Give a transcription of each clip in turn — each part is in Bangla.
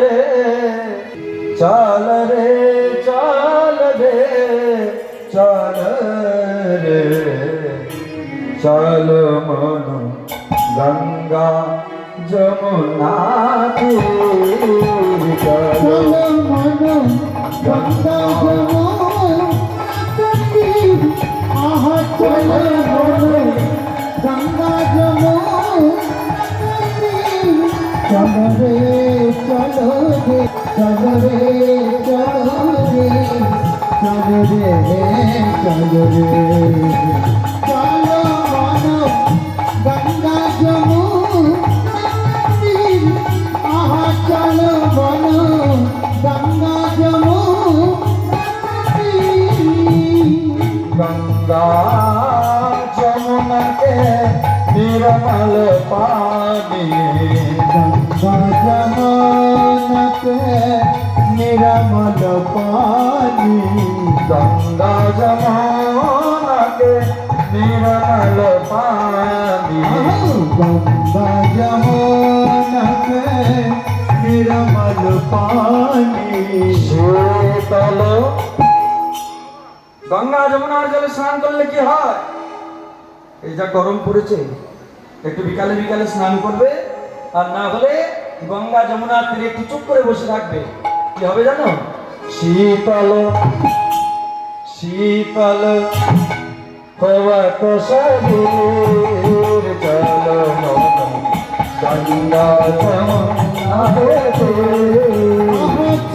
রে। চল রে চল রে চল রে। চল মন গঙ্গা যমুনা চল মনো গঙ্গা যমুনা মনো গঙ্গা যমুনা তীর চলো রে চলো রে চলো মনো গঙ্গা তীর আহা চলো বলো গঙ্গা তীর গঙ্গা যমুনা के निर्मल पानी গঙ্গা যমুনা কে নিরমল পানি गंगा जमुना के निर्मल पानी গঙ্গা যমুনা কে নিরমল পানি শীতল গঙ্গা যমুনার জলে স্নান করলে কি হয় এই যা গরম পড়েছে একটু বিকালে বিকালে স্নান করবে, আর না হলে গঙ্গা যমুনার তীরে একটু চুপ করে বসে থাকবে। কি হবে জানো? শীতল শীতল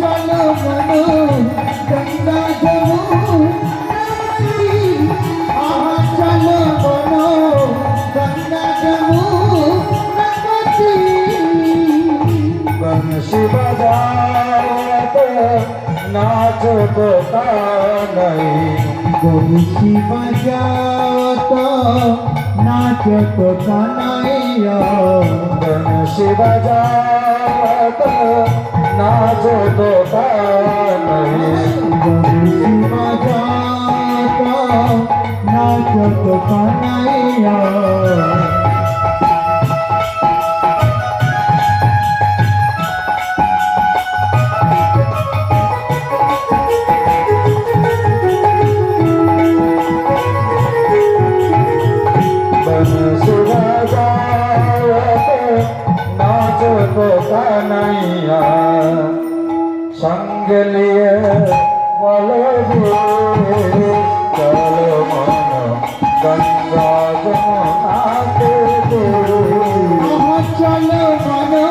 চলো মনো বংশী বাজাতে নাচ তো নাই বংশী বাজাও তো নাচ তো কানাইয়া বংশী বাজাতে নাচ তো নাই বংশী বাজাও তো নাচ তো কানাইয়া কানাইয়া সঙ্গে লিয়ে বলো চলো মন গঙ্গা যমুনাতে চলো মনো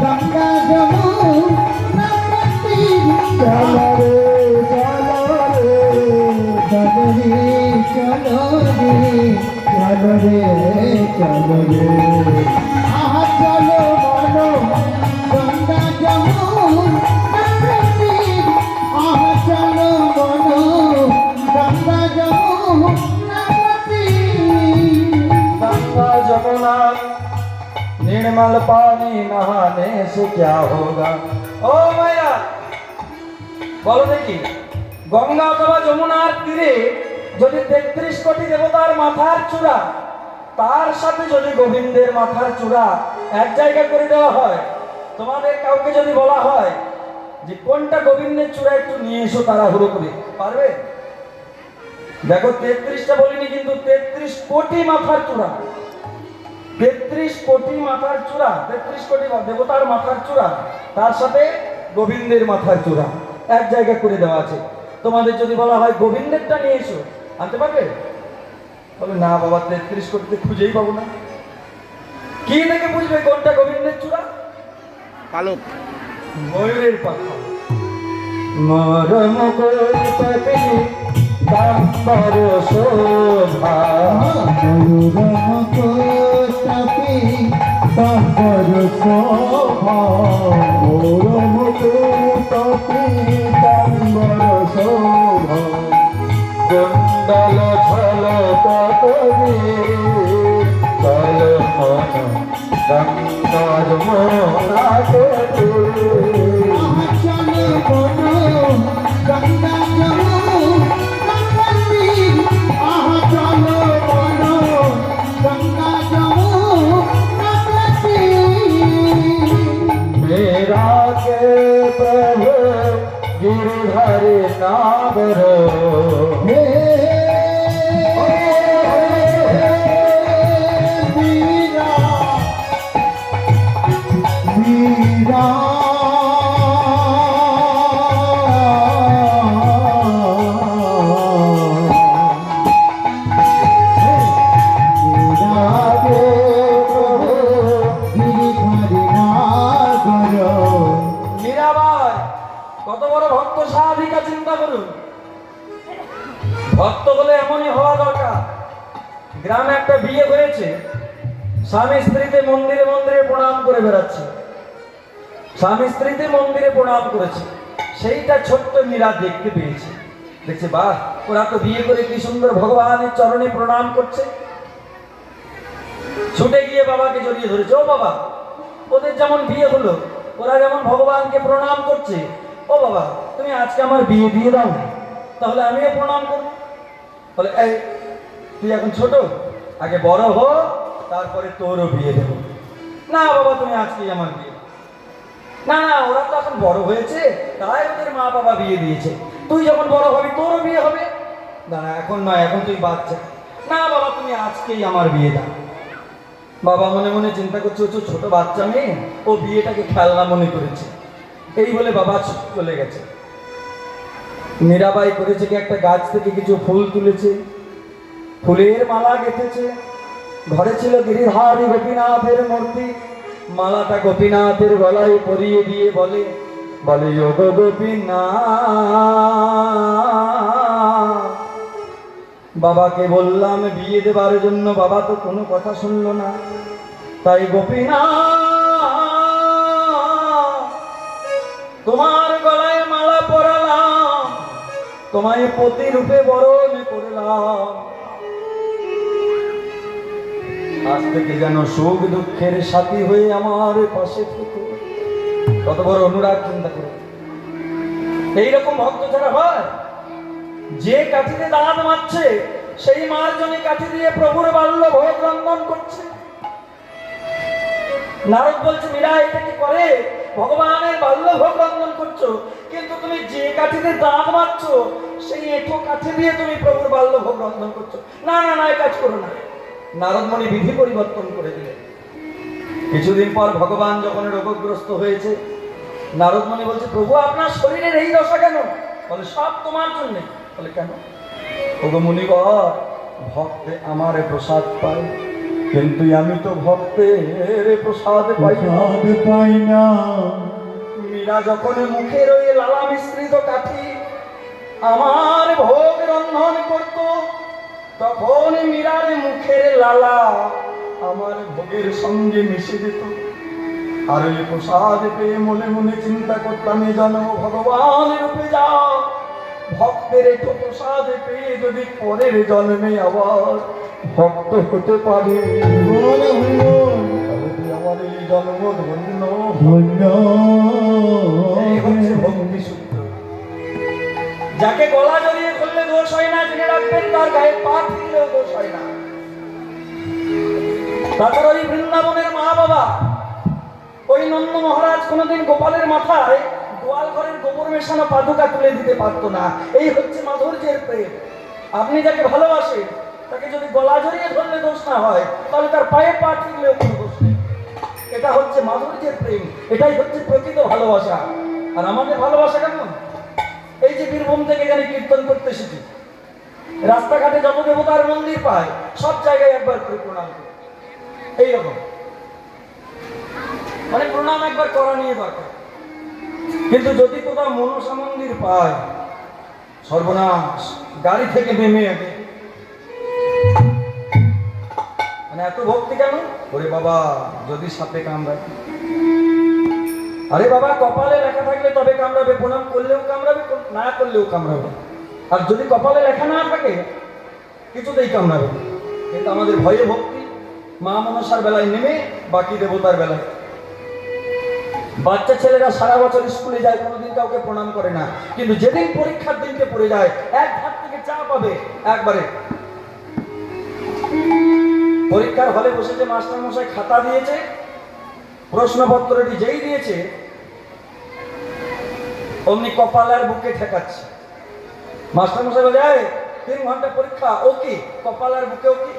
গঙ্গা যমুনা চলো রে চলো রে চলো রে চলো রে চলো রে চলো রে नहाने से क्या होगा ও মায়া বলো দেখি গঙ্গা অথবা যমুনার তীরে যদি তেত্রিশ কোটি দেবতার মাথার চূড়া তার সাথে যদি গোবিন্দের মাথার চূড়া এক জায়গা করে দেওয়া হয় তোমাদের কাউকে যদি বলা হয় যে কোনটা গোবিন্দের চূড়া একটু নিয়ে এসো তাড়াহুড়ো করে পারবে দেখো তেত্রিশটা বলিনি কিন্তু তেত্রিশ কোটি মাথার চূড়া তেত্রিশ কোটি মাথার চূড়া তেত্রিশ কোটি দেবতার মাথার চূড়া তার সাথে গোবিন্দের মাথার চূড়া এক জায়গা করে দেওয়া আছে। তোমাদের যদি বলা হয় গোবিন্দেরটা নিয়ে এসো আনতে পারবে? বলে না বাবা তেত্রিশ কোটিতে খুঁজেই পাবো না। কি দেখে বুঝবে কোনটা গোবিন্দের চূড়া? পালক। ময়ূরের পাখা মরম কল্পতি দাম্বর শোভা। কোটাপি কুণ্ডল ঝল করি চল মন গঙ্গার মোনাকে কত বড় ভক্ত সাধিকা, চিন্তা করুন। ভক্ত বলে এমনই হওয়া দরকার। গ্রামে একটা বিয়ে হয়েছে স্বামী স্ত্রীতে মন্দিরে মন্দিরে প্রণাম করে বেড়াচ্ছে। স্বামী স্ত্রীতে মন্দিরে প্রণাম করেছে, সেইটা ছোট্ট মীরা দেখতে পেয়েছে। দেখছে ওরা তো বিয়ে করে কি সুন্দর ভগবানের চরণে প্রণাম করছে। ছুটে গিয়ে বাবাকে জড়িয়ে ধরেছে, ও বাবা, ওদের যেমন বিয়ে হলো, ওরা যেমন ভগবানকে প্রণাম করছে ও বাবা, তুমি আজকে আমার বিয়ে দিয়ে দাও তাহলে আমিও প্রণাম করব। বলে, এই, তুই এখন ছোট, আগে বড় হো, তারপরে তোরও বিয়ে দেবো। না বাবা, তুমি আজকেই আমার বিয়ে। না না, ওরা তো এখন বড় হয়েছে, তাই ওদের মা বাবা বিয়ে দিয়েছে। তুই যখন বড় হবি, তোরও বিয়ে হবে। না এখন নয়, এখন তুই বাচ্চা। না বাবা, তুমি আজকেই আমার বিয়ে দাও। বাবা মনে মনে চিন্তা করছে, ও ছোট বাচ্চা মেয়ে, ও বিয়েটাকে খেলনা মনে করেছে। এই বলে বাবা চলে গেছে। মীরাবাই করেছে কি একটা গাছ থেকে কিছু ফুল তুলেছে, ফুলের মালা গেঁথেছে, ঘরে ছিল গিরিধারী গোপীনাথের মূর্তি, মালাটা গোপীনাথের গলায় পরিয়ে দিয়ে বলে বলে যোগ গোপীনাথ। বাবাকে বললাম, বিয়ে দেবার জন্য বাবা তো কোনো কথা শুনলো না। তাই গোপীনা তোমার গলায় মালা পরালাম, তোমায় প্রতিরূপে বরণ করলাম। আজ থেকে যেন সুখ দুঃখের সাথী হয়ে আমার পাশে থেকে। কত বড় অনুরাগ চিন্তা করে। এইরকম ভক্ত ছাড়া হয়, যে কাঠিতে দাঁত মারছে সেই মার জন্য কাঠি দিয়ে প্রভুর বাল্য ভোগ রন্ধন করছে। নারদ বলছে, মীরা, এটা কি করে? ভগবানের বাল্য ভোগ রন্ধন করছ। কিন্তু তুমি যে কাঠিতে দাঁত মারছো, সেই এঁঠো কাঠি দিয়ে তুমি প্রভুর বাল্য ভোগ রন্ধন করছ। না না না কাজ করো না। নারদমণি বিধি পরিবর্তন করে দিলেন। কিছুদিন পর ভগবান যখন রোগগ্রস্ত হয়েছে, নারদমণি বলছে, প্রভু, আপনার শরীরের এই দশা কেন? বলে, সব তোমার জন্য। বলে, কেন? ওগো মুনিবর ভক্তে আমার প্রসাদ পায়। কিন্তু আমি তো ভক্তের প্রসাদ পাই প্রসাদ পাই না। মীরা যখন মুখের ওই লালা মিশ্রিত কাঠি আমার ভোগ রন্ধন করত তখন মীরার মুখের লালা আমার ভোগের সঙ্গে মিশে যেত। আর ওই প্রসাদ পেয়ে মনে মনে চিন্তা করতাম যেন ভগবান রূপে যা ভক্তের একটু প্রসাদ পেয়ে যদি পরের জন্মে আবার ভক্ত হতে পারে। আমার এই জন্ম ধন্য। ধন্য ভক্তি সূত্র। যাকে গলা জড়িয়ে ধরলে দোষ হয় না জেনে রাখবেন তার গায়ে পা ফিরলেও দোষ হয় না। তারপর ওই বৃন্দাবনের মা বাবা ওই নন্দ মহারাজ কোনোদিন গোপালের মাথায় ঘরের গোবর মেশানো পাদুকা তুলে দিতে পারতো না। এই হচ্ছে মাধুর্যের প্রেম। আপনি যাকে ভালোবাসেন, তাকে যদি গলা জড়িয়ে ধরলে দোষ না হয়, তাহলে তার পায়ে পা ঠিকলেও কোনো দোষ নেই। এটা হচ্ছে মাধুর্যের প্রেম। এটাই হচ্ছে প্রকৃত ভালোবাসা। আর আমাদের ভালোবাসা কেমন? এই যে বীরভূম থেকে এখানে কীর্তন করতে এসেছি রাস্তাঘাটে যত দেবতার মন্দির পায়, সব জায়গায় একবার করে প্রণাম করি। এইরকম। মানে প্রণাম একবার করা নিয়ে দরকার। কিন্তু যদি কোথাও মনসা মন্দির পায়, সর্বনাশ, গাড়ি থেকে নেমে আগে মানে এত ভক্তি কেন? ওরে বাবা, যদি সাপে কামড়ায়। আরে বাবা, কপালে লেখা থাকলে তবে কামড়াবে, প্রণাম করলেও কামড়াবে না করলেও কামড়াবে। আর যদি কপালে লেখা না থাকে, কিছুতেই কামড়াবে কিন্তু আমাদের ভয়ে ভক্তি মা মনসার বেলায় নেমে, বাকি দেবতার বেলায়। বাচ্চা ছেলেরা সারা বছর স্কুলে যায় কোনোদিন কাউকে প্রণাম করে না। কিন্তু যেদিন পরীক্ষার দিনকে পড়ে যায় এক হাত থেকে চা পাবে একবারে। পরীক্ষার হলে বসে যে মাস্টার মশাই খাতা দিয়েছে প্রশ্নপত্রটি যেই দিয়েছে অমনি কপালার বুকে ঠেকাচ্ছে। মাস্টার মশাই বলে "এই, তিন ঘণ্টা পরীক্ষা ও কি? কপালার বুকে ও কি?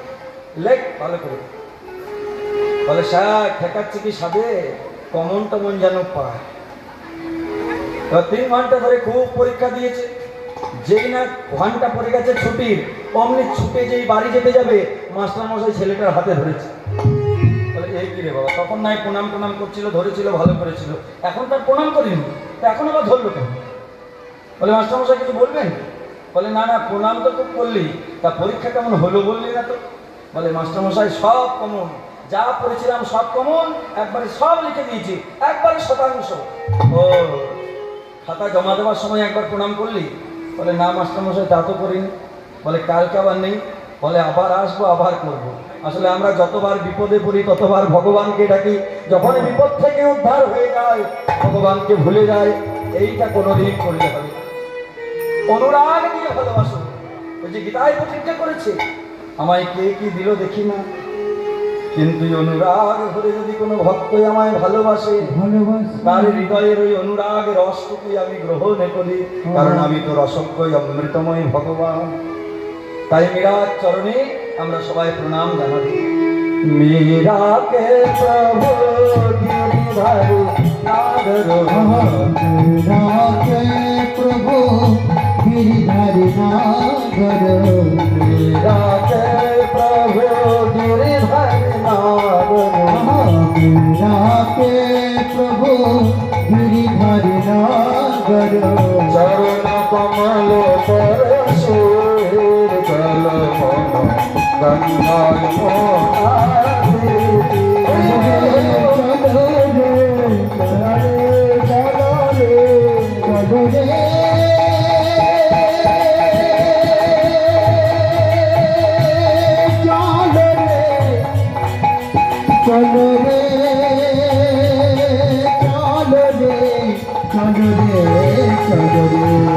লেখ ভালো করে। বলে স্যার ঠেকাচ্ছে কি সাদে কমন টমন যেন পায়। তিন ঘণ্টা ধরে খুব পরীক্ষা দিয়েছে। যেই না ঘণ্টা পড়ে গেছে ছুটির, অমনি ছুটে যেই বাড়ি যেতে যাবে মাস্টার মশাই ছেলেটার হাতে ধরেছে। বলে এই কি রে বাবা, তখন নাই প্রণাম প্রণাম করছিল, ধরেছিল, ভালো করেছিল। এখন তার প্রণাম করিনি, তা এখন আবার ধরলো কেন? বলে মাস্টার মশাই কিছু বলবেন? বলে, না না, প্রণাম তো খুব করলি, তা পরীক্ষা কেমন হলো বললি না তো? বলে মাস্টার মশাই সব কমন যা পড়েছিলাম সব কমন, একবারে সব লিখে দিয়েছি, একবারে শতাংশ। ও খাতা জমা দেওয়ার সময় একবার প্রণাম করলি? বলে, না মাস্টার মশাই তা তো করিনি। বলে, কালকে আবার নেই। বলে, আবার আসব, আবার করব। আসলে আমরা যতবার বিপদে পড়ি, ততবার ভগবানকে ডাকি। যখন বিপদ থেকে উদ্ধার হয়ে যায়, ভগবানকে ভুলে যায়, এইটা কোনোদিন করলে হবে। অনুরাগ দিয়ে ভালোবাসো। ওই যে গীতায় প্রতিজ্ঞা করেছে। আমায় কে কি দিল দেখি না। কিন্তু অনুরাগ ভরে যদি কোনো ভক্তই আমায় ভালোবাসে তার হৃদয়ের ওই অনুরাগের রসটুকুই আমি গ্রহণ করি কারণ আমি তো রসকই অমৃতময় ভগবান। তাই মীরার চরণে আমরা সবাই প্রণাম জানাবি। মীরাকে প্রভু গিরিধারী প্রভু গিরিধারী নাগর মীরাকে চাপে প্রভু গিরিধার নগর চরণ কমল পরশুর জল গন্ধ যদি চৌধুরী